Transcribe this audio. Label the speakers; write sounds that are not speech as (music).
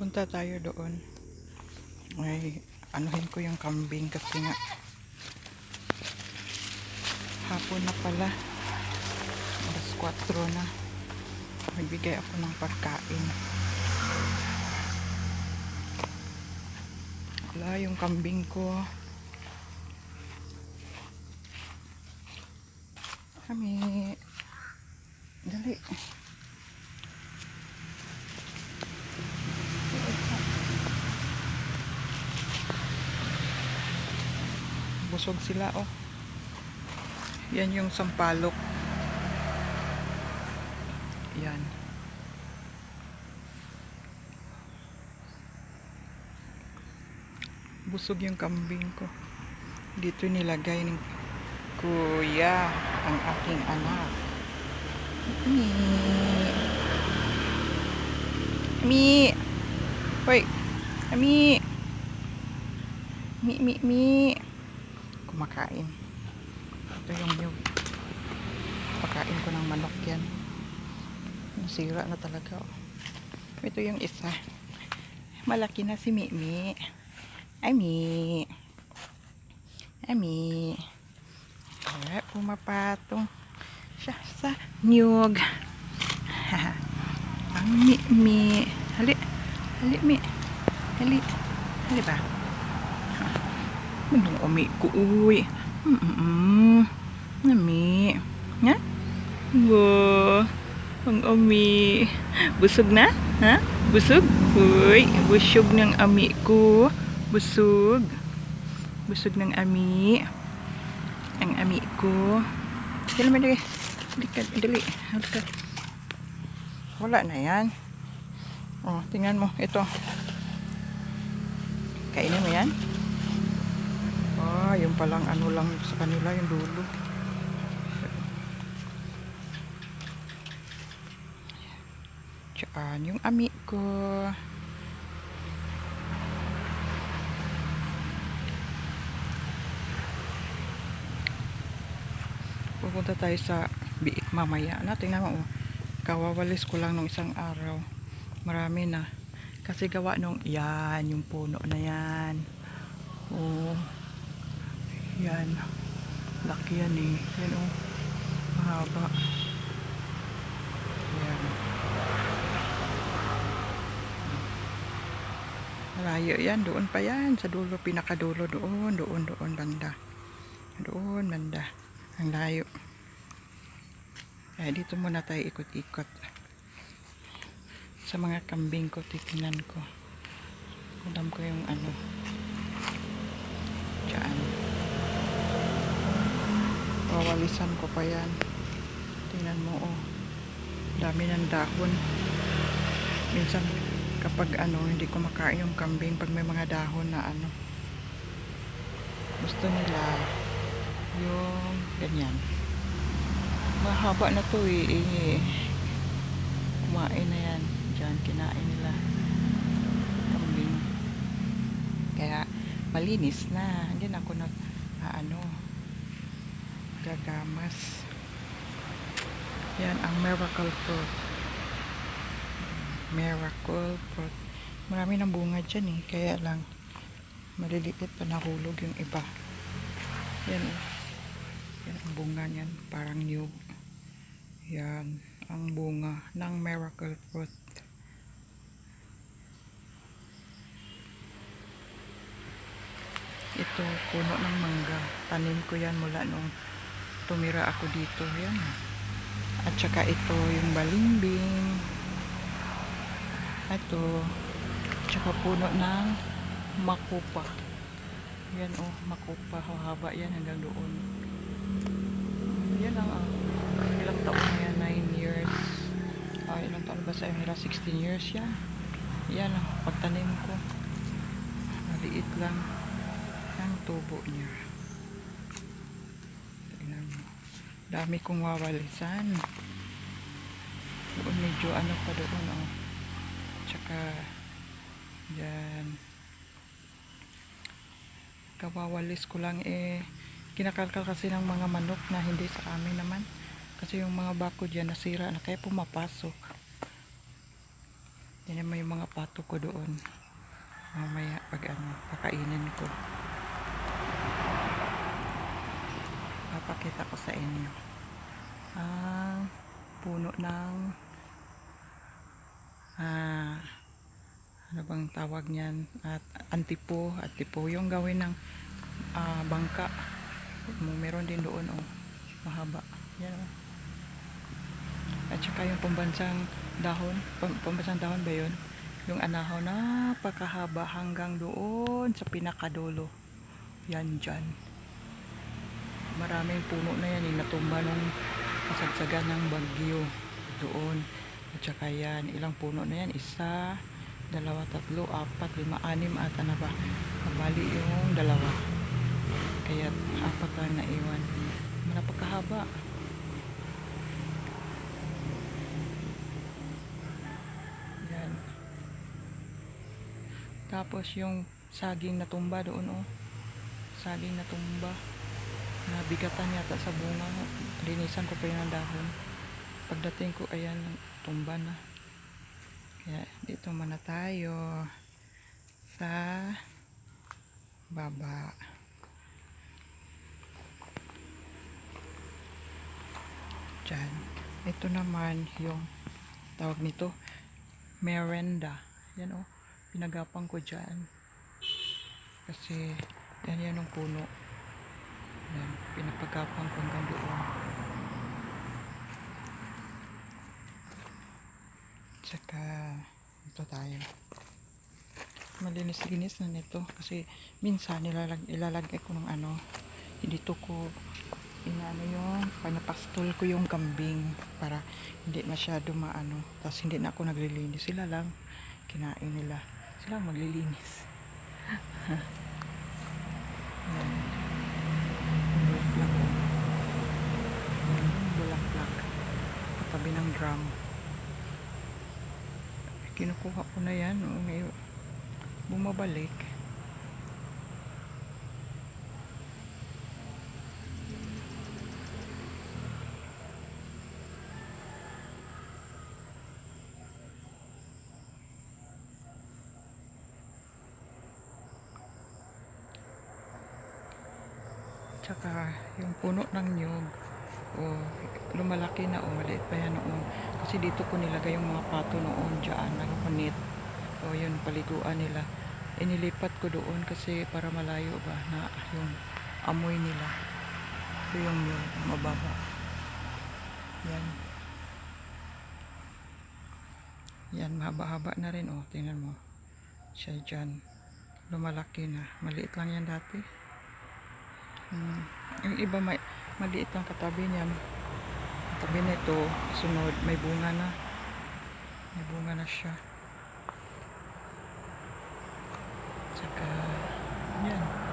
Speaker 1: Punta tayo doon. Ay, anuhin ko yung kambing kasi nga hapon na pala. Alas 4 na. Magbigay ako ng pagkain. Wala yung kambing ko. Kami. Dali. Busog sila oh. Yan yung sampalok. Yan. Busog yung kambing ko. Dito nilagay ng kuya ang aking anak. Mi. Mi. Hoy. Mi. Mi, mi, mi. Kumakain. Ito yung yung pakain ko ng manok yan. Nasira na talaga. Oh. Ito yung isa. Malaki na si Mimi. Ay, Mi. Ay, Mi. Ay, pumapatong siya sa niyog. (laughs) Ang Mimi. Hali. Hali, Mi. Hali. Hali ba? Anong umi ko, uy. Mm-mm. Nami. Nga? Wow. Ang ami. Busog na? Ha? Busog? Uy, busog ng ami ko. Busog. Busog ng ami. Ang ami ko. Dali mo, dali. Dali dali. Halika. Wala na yan. Oh, tingnan mo. Ito. Kainin mo yan? Ah, yung palang ano lang sa kanila, yung dulo. Diyan, yung ami ko. Pupunta tayo sa biik mamaya. Na, tingnan mo, oh. kawawalis ko lang nung isang araw. Marami na. Kasi gawa nung, yan, yung puno na yan. Oh, yan. Laki yan eh. Yan oh. Mahaba. Yan. Malayo yan. Doon pa yan. Sa dulo. Pinakadulo. Doon. Doon. Doon. Banda. Doon. Banda. Ang layo. Kaya dito muna tayo ikot-ikot. Sa mga kambing ko. Titingnan ko. Alam ko yung ano. Wawalisan ko pa yan. Tingnan mo, oh. Dami ng dahon. Minsan, kapag ano, hindi ko makain yung kambing pag may mga dahon na ano. Gusto nila yung ganyan. Mahaba na to eh. eh. Kumain na yan. Diyan, kinain nila. Kambing. Kaya, malinis na. Hindi na ako nag, ano, gagamas. Yan ang miracle fruit. Miracle fruit. Marami ng bunga dyan eh. Kaya lang, maliliit pa nahulog yung iba. Yan oh. Yan ang bunga niyan. Parang new. Yan. Ang bunga ng miracle fruit. Ito, puno ng mangga. Tanim ko yan mula nung tumira ako dito. Yan. At saka ito, yung balimbing. Ito. Tsaka puno ng makupa. Yan oh, makupa. Haba yan hanggang doon. Yan ang ah, ilang taon na yan, 9 years. Ah, ilang taon ba sa Emira? 16 years yan. Yan oh, pagtanim ko. Maliit lang ang tubo niya. Tingnan mo. Dami kong wawalisan. Doon medyo ano pa doon oh. Tsaka yan. Kawawalis ko lang eh. Kinakalkal kasi ng mga manok na hindi sa amin naman. Kasi yung mga bako dyan nasira na kaya pumapasok. Yan yung mga pato ko doon. Mamaya pag ano, kakainin ko. Papakita ko sa inyo. Ang puno ng ah, ano bang tawag niyan? At antipo, antipo yung gawin ng ah, bangka. Meron din doon oh, mahaba. Yan oh. At saka yung pambansang dahon, pam, pambansang dahon ba yun? Yung anahaw napakahaba hanggang doon sa pinakadulo. Yan dyan. Maraming puno na yan, yung natumba nung kasagsagan ng bagyo doon. At saka yan, ilang puno na yan? Isa, dalawa, tatlo, apat, lima, anim ata na ba? Kabali yung dalawa. Kaya apat lang naiwan. Napakahaba. Yan. Tapos yung saging na tumba doon oh. Saging na tumba. Nabigatan yata sa bunga. Linisan ko pa yun dahon. Pagdating ko, ayan, tumba na. Kaya dito muna tayo sa baba. Diyan. Ito naman yung tawag nito merenda. Yan oh, pinagapang ko dyan. Kasi yan yan ang puno. Yan, pinapagapang ko hanggang doon. Tsaka, ito tayo. Malinis-linis na nito. Kasi minsan nilalag, ilalagay ko ng ano, dito ko inaano yung panapastol ko yung kambing para hindi masyado maano tapos hindi na ako naglilinis sila lang kinain nila sila maglilinis (laughs) yan bulaklak yan bulaklak katabi ng drum. Kinukuha ko na yan oh, ngayon bumabalik. Tsaka yung puno ng nyug, o lumalaki na o maliit pa yan noon. Kasi dito ko nilagay yung mga pato noon dyan, nagpunit. O yun, paliguan nila. Inilipat ko doon kasi para malayo ba na yung amoy nila. Ito yung nyug, mababa. Yan. Yan, mahaba-haba na rin. O, tingnan mo. Siya dyan. Lumalaki na. Maliit lang yan dati. Hmm. Yung iba may maliit ang katabi niya. Katabi nito, sunod, may bunga na. May bunga na siya. Tsaka, yan.